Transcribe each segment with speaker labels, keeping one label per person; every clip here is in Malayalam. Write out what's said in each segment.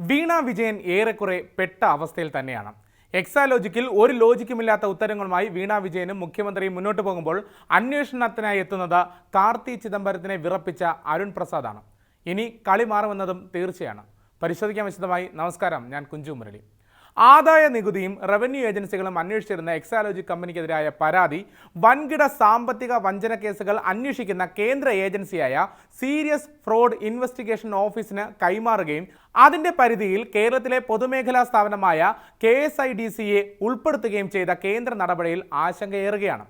Speaker 1: വീണ വിജയൻ ഏറെക്കുറെ പെട്ട അവസ്ഥയിൽ തന്നെയാണ്. എക്സാലോജിക്കിൽ ഒരു ലോജിക്കുമില്ലാത്ത ഉത്തരങ്ങളുമായി വീണ വിജയനും മുഖ്യമന്ത്രിയും മുന്നോട്ട് പോകുമ്പോൾ അന്വേഷണത്തിനായി എത്തുന്നത് കാർത്തി ചിദംബരത്തിനെ വിറപ്പിച്ച അരുൺ പ്രസാദാണ്. ഇനി കളി മാറുമെന്നതും തീർച്ചയാണ്. പരിശോധിക്കാൻ വിശദമായി നമസ്കാരം. ഞാൻ കുഞ്ചു മുരളി. ആദായ നികുതിയും റവന്യൂ ഏജൻസികളും അന്വേഷിച്ചിരുന്ന എക്സാലോജി കമ്പനിക്കെതിരായ പരാതി വൻകിട സാമ്പത്തിക വഞ്ചന കേസുകൾ അന്വേഷിക്കുന്ന കേന്ദ്ര ഏജൻസിയായ സീരിയസ് ഫ്രോഡ് ഇൻവെസ്റ്റിഗേഷൻ ഓഫീസിന് കൈമാറുകയും അതിന്റെ പരിധിയിൽ കേരളത്തിലെ പൊതുമേഖലാ സ്ഥാപനമായ കെ എസ് ഐ ഡി സിയെ ഉൾപ്പെടുത്തുകയും ചെയ്ത കേന്ദ്ര നടപടിയിൽ ആശങ്കയേറുകയാണ്.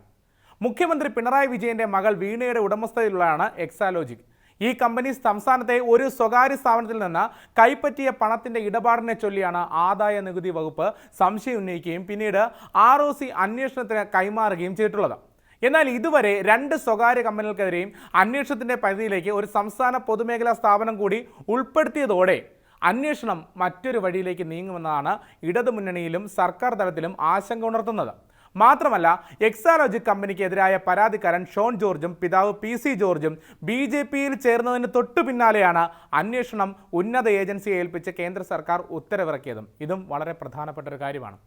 Speaker 1: മുഖ്യമന്ത്രി പിണറായി വിജയന്റെ മകൾ വീണയുടെ ഉടമസ്ഥതയിലുള്ളതാണ് എക്സാലോജിക് ഈ കമ്പനി സംസ്ഥാനത്തെ ഒരു സ്വകാര്യ സ്ഥാപനത്തിൽ നിന്ന് കൈപ്പറ്റിയ പണത്തിന്റെ ഇടപാടിനെ ചൊല്ലിയാണ് ആദായ നികുതി വകുപ്പ് സംശയം ഉന്നയിക്കുകയും പിന്നീട് ആർ ഒ സി അന്വേഷണത്തിന് കൈമാറുകയും ചെയ്തിട്ടുള്ളത്. എന്നാൽ ഇതുവരെ രണ്ട് സ്വകാര്യ കമ്പനികൾക്കെതിരെയും അന്വേഷണത്തിന്റെ പരിധിയിലേക്ക് ഒരു സംസ്ഥാന പൊതുമേഖലാ സ്ഥാപനം കൂടി ഉൾപ്പെടുത്തിയതോടെ അന്വേഷണം മറ്റൊരു വഴിയിലേക്ക് നീങ്ങുമെന്നാണ് ഇടതുമുന്നണിയിലും സർക്കാർ തലത്തിലും ആശങ്ക ഉണർത്തുന്നത്. മാത്രമല്ല എക്സാലോജിക് കമ്പനിക്കെതിരായ പരാതിക്കാരൻ ഷോൺ ജോർജും പിതാവ് പി സി ജോർജും ബി ജെ പിയിൽ ചേർന്നതിന് തൊട്ടു പിന്നാലെയാണ് അന്വേഷണം ഉന്നത ഏജൻസിയെ ഏൽപ്പിച്ച് കേന്ദ്ര സർക്കാർ ഉത്തരവിറക്കിയതും. ഇതും വളരെ പ്രധാനപ്പെട്ട ഒരു കാര്യമാണ്.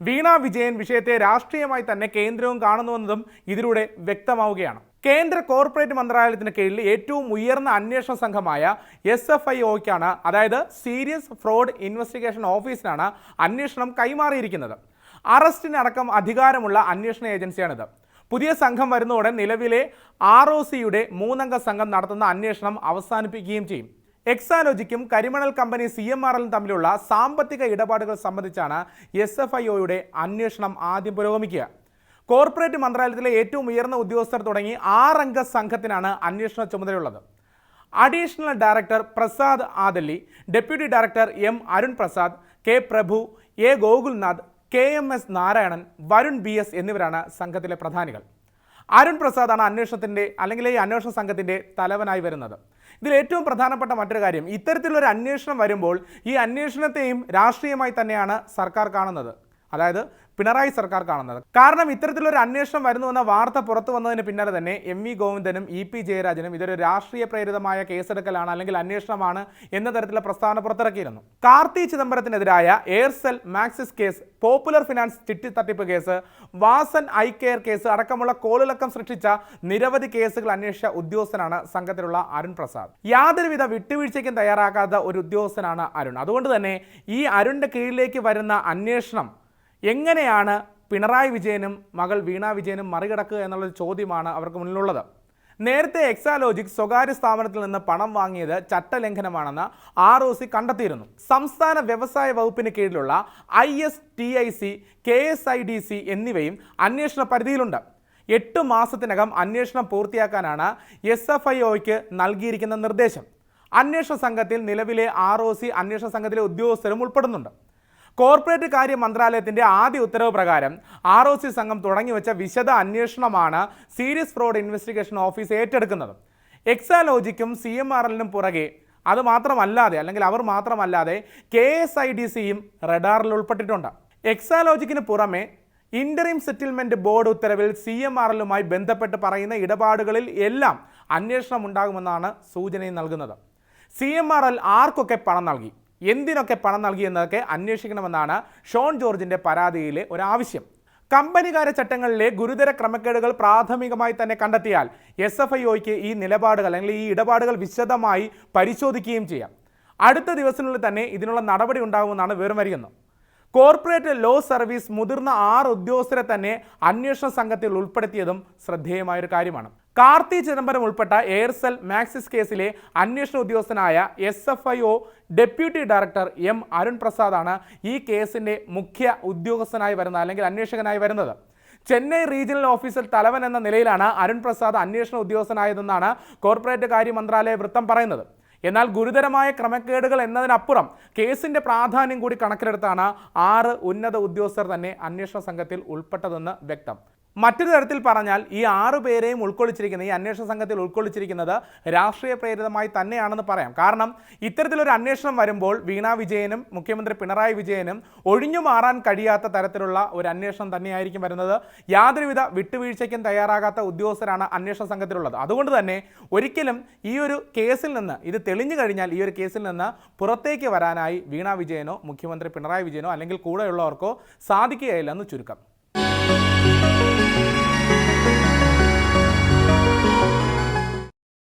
Speaker 1: വീണ വിജയൻ വിഷയത്തെ രാഷ്ട്രീയമായി തന്നെ കേന്ദ്രവും കാണുന്നുവെന്നതും ഇതിലൂടെ വ്യക്തമാവുകയാണ്. കേന്ദ്ര കോർപ്പറേറ്റ് മന്ത്രാലയത്തിന് കീഴിൽ ഏറ്റവും ഉയർന്ന അന്വേഷണ സംഘമായ എസ് എഫ് ഐ ഒക്കാണ് അതായത് സീരിയസ് ഫ്രോഡ് ഇൻവെസ്റ്റിഗേഷൻ ഓഫീസിനാണ് അന്വേഷണം കൈമാറിയിരിക്കുന്നത്. അറസ്റ്റിനടക്കം അധികാരമുള്ള അന്വേഷണ ഏജൻസിയാണിത്. പുതിയ സംഘം വരുന്നതോടെ നിലവിലെ ആർ ഒ സിയുടെ മൂന്നംഗ സംഘം നടത്തുന്ന അന്വേഷണം അവസാനിപ്പിക്കുകയും ചെയ്യും. എക്സാലോജിക്കും കരിമണൽ കമ്പനി സി എം ആർ എല്ലും തമ്മിലുള്ള സാമ്പത്തിക ഇടപാടുകൾ സംബന്ധിച്ചാണ് എസ് എഫ് ഐ ഒയുടെ അന്വേഷണം ആദ്യം പുരോഗമിക്കുക. കോർപ്പറേറ്റ് മന്ത്രാലയത്തിലെ ഏറ്റവും ഉയർന്ന ഉദ്യോഗസ്ഥർ തുടങ്ങി ആറംഗ സംഘത്തിനാണ് അന്വേഷണ ചുമതലയുള്ളത്. Additional director Prasad Adalli deputy director M Arun Prasad K Prabhu A Gokulnath K M S Narayanan Varun B S എന്നിവരാണ് സംഘത്തിലെ പ്രധാനികൾ. അരുൺ പ്രസാദാണ് അന്വേഷണത്തിന്റെ അല്ലെങ്കിൽ ഈ അന്വേഷണ സംഘത്തിന്റെ തലവനായി വരുന്നത്. ഇതിൽ ഏറ്റവും പ്രധാനപ്പെട്ട മറ്റൊരു കാര്യം ഇത്തരത്തിലൊരു അന്വേഷണം വരുമ്പോൾ ഈ അന്വേഷണത്തെയും രാഷ്ട്രീയമായി തന്നെയാണ് സർക്കാർ കാണുന്നത്. അതായത് പിണറായി സർക്കാർ കാണുന്നത്. കാരണം ഇത്തരത്തിലൊരു അന്വേഷണം വരുന്നുവെന്ന വാർത്ത പുറത്തു വന്നതിന് പിന്നാലെ തന്നെ എം വി ഗോവിന്ദനും ഇ പി ജയരാജനും ഇതൊരു രാഷ്ട്രീയ പ്രേരിതമായ കേസെടുക്കലാണ് അല്ലെങ്കിൽ അന്വേഷണമാണ് എന്ന തരത്തിലുള്ള പ്രസ്താവന പുറത്തിറക്കിയിരുന്നു. Karti ചിദംബരത്തിനെതിരായ Aircel Maxis case popular finance ചിട്ടി തട്ടിപ്പ് case Vasan eye care case അടക്കമുള്ള കോളിളക്കം സൃഷ്ടിച്ച നിരവധി കേസുകൾ അന്വേഷിച്ച ഉദ്യോഗസ്ഥനാണ് സംഘത്തിലുള്ള അരുൺ പ്രസാദ്. യാതൊരുവിധ വിട്ടുവീഴ്ചയ്ക്കും തയ്യാറാകാത്ത ഒരു ഉദ്യോഗസ്ഥനാണ് അരുൺ. അതുകൊണ്ട് തന്നെ ഈ അരുണിന്റെ കീഴിലേക്ക് വരുന്ന അന്വേഷണം എങ്ങനെയാണ് പിണറായി വിജയനും മകൾ വീണ വിജയനും മറികടക്കുക എന്നുള്ളൊരു ചോദ്യമാണ് അവർക്ക് മുന്നിലുള്ളത്? നേരത്തെ എക്സാലോജിക് സ്വകാര്യ സ്ഥാപനത്തിൽ നിന്ന് പണം വാങ്ങിയത് ചട്ടലംഘനമാണെന്ന് ആർ ഒ സി കണ്ടെത്തിയിരുന്നു. സംസ്ഥാന വ്യവസായ വകുപ്പിന് കീഴിലുള്ള I S T I C K S I D C എന്നിവയും അന്വേഷണ പരിധിയിലുണ്ട്. എട്ട് മാസത്തിനകം അന്വേഷണം പൂർത്തിയാക്കാനാണ് എസ് എഫ് ഐ ഒയ്ക്ക് നൽകിയിരിക്കുന്ന നിർദ്ദേശം. അന്വേഷണ സംഘത്തിൽ നിലവിലെ ആർ ഒ സി അന്വേഷണ സംഘത്തിലെ ഉദ്യോഗസ്ഥരും ഉൾപ്പെടുന്നുണ്ട്. കോർപ്പറേറ്റ് കാര്യ മന്ത്രാലയത്തിന്റെ ആദ്യ ഉത്തരവ് പ്രകാരം ആർ ഒ സി സംഘം തുടങ്ങിവെച്ച വിശദ അന്വേഷണമാണ് സീരിയസ് ഫ്രോഡ് ഇൻവെസ്റ്റിഗേഷൻ ഓഫീസ് ഏറ്റെടുക്കുന്നത്. എക്സാലോജിക്കും സി എം ആർ എല്ലിനും പുറകെ അത് മാത്രമല്ലാതെ അല്ലെങ്കിൽ അവർ മാത്രമല്ലാതെ കെ എസ് ഐ ഡി സിയും റഡാറിൽ ഉൾപ്പെട്ടിട്ടുണ്ട്. എക്സാലോജിക്കിന് പുറമെ ഇന്ററിം സെറ്റിൽമെന്റ് ബോർഡ് ഉത്തരവിൽ സി എം ആർ എല്ലുമായി ബന്ധപ്പെട്ട് പറയുന്ന ഇടപാടുകളിൽ എല്ലാം അന്വേഷണം ഉണ്ടാകുമെന്നാണ് സൂചനയും നൽകുന്നത്. സി എം ആർ എൽ ആർക്കൊക്കെ പണം നൽകി? എന്തിനൊക്കെ പണം നൽകി എന്നതൊക്കെ അന്വേഷിക്കണമെന്നാണ് ഷോൺ ജോർജിന്റെ പരാതിയിലെ ഒരാവശ്യം. കമ്പനികാര ചട്ടങ്ങളിലെ ഗുരുതര ക്രമക്കേടുകൾ പ്രാഥമികമായി തന്നെ കണ്ടെത്തിയാൽ എസ് എഫ് ഐ ഒയ്ക്ക് ഈ നിലപാടുകൾ അല്ലെങ്കിൽ ഈ ഇടപാടുകൾ വിശദമായി പരിശോധിക്കുകയും ചെയ്യാം. അടുത്ത ദിവസങ്ങളിൽ തന്നെ ഇതിനുള്ള നടപടി ഉണ്ടാകുമെന്നാണ് വിവരം വരുന്നത് കോർപ്പറേറ്റ് ലോ സർവീസ് മുതിർന്ന ആറ് ഉദ്യോഗസ്ഥരെ തന്നെ അന്വേഷണ സംഘത്തിൽ ഉൾപ്പെടുത്തിയതും ശ്രദ്ധേയമായൊരു കാര്യമാണ്. കാർത്തി ചിദംബരം ഉൾപ്പെട്ട എയർസെൽ മാക്സിസ് കേസിലെ അന്വേഷണ ഉദ്യോഗസ്ഥനായ S F I O deputy director M Arun പ്രസാദാണ് ഈ കേസിന്റെ മുഖ്യ ഉദ്യോഗസ്ഥനായി വരുന്നത് അല്ലെങ്കിൽ അന്വേഷകനായി വരുന്നത്. ചെന്നൈ റീജിയണൽ ഓഫീസർ തലവൻ എന്ന നിലയിലാണ് അരുൺ പ്രസാദ് അന്വേഷണ ഉദ്യോഗസ്ഥനായതെന്നാണ് കോർപ്പറേറ്റ് കാര്യ മന്ത്രാലയ വൃത്തം പറയുന്നത്. എന്നാൽ ഗുരുതരമായ ക്രമക്കേടുകൾ എന്നതിനപ്പുറം കേസിന്റെ പ്രാധാന്യം കൂടി കണക്കിലെടുത്താണ് ആറ് ഉന്നത ഉദ്യോഗസ്ഥർ തന്നെ അന്വേഷണ സംഘത്തിൽ ഉൾപ്പെട്ടതെന്ന് വ്യക്തം. മറ്റൊരു തരത്തിൽ പറഞ്ഞാൽ ഈ ആറു പേരെയും ഉൾക്കൊള്ളിച്ചിരിക്കുന്ന ഈ അന്വേഷണ സംഘത്തിൽ ഉൾക്കൊള്ളിച്ചിരിക്കുന്നത് രാഷ്ട്രീയ പ്രേരിതമായി തന്നെയാണെന്ന് പറയാം. കാരണം ഇത്തരത്തിലൊരു അന്വേഷണം വരുമ്പോൾ വീണ വിജയനും മുഖ്യമന്ത്രി പിണറായി വിജയനും ഒഴിഞ്ഞു മാറാൻ കഴിയാത്ത തരത്തിലുള്ള ഒരു അന്വേഷണം തന്നെയായിരിക്കും വരുന്നത്. യാതൊരുവിധ വിട്ടുവീഴ്ചയ്ക്കും തയ്യാറാകാത്ത ഉദ്യോഗസ്ഥരാണ് അന്വേഷണ സംഘത്തിലുള്ളത്. അതുകൊണ്ട് തന്നെ ഒരിക്കലും ഈ ഒരു കേസിൽ നിന്ന് ഇത് തെളിഞ്ഞു കഴിഞ്ഞാൽ ഈ ഒരു കേസിൽ നിന്ന് പുറത്തേക്ക് വരാനായി വീണ വിജയനോ മുഖ്യമന്ത്രി പിണറായി വിജയനോ അല്ലെങ്കിൽ കൂടെയുള്ളവർക്കോ സാധിക്കുകയില്ലെന്ന് ചുരുക്കം.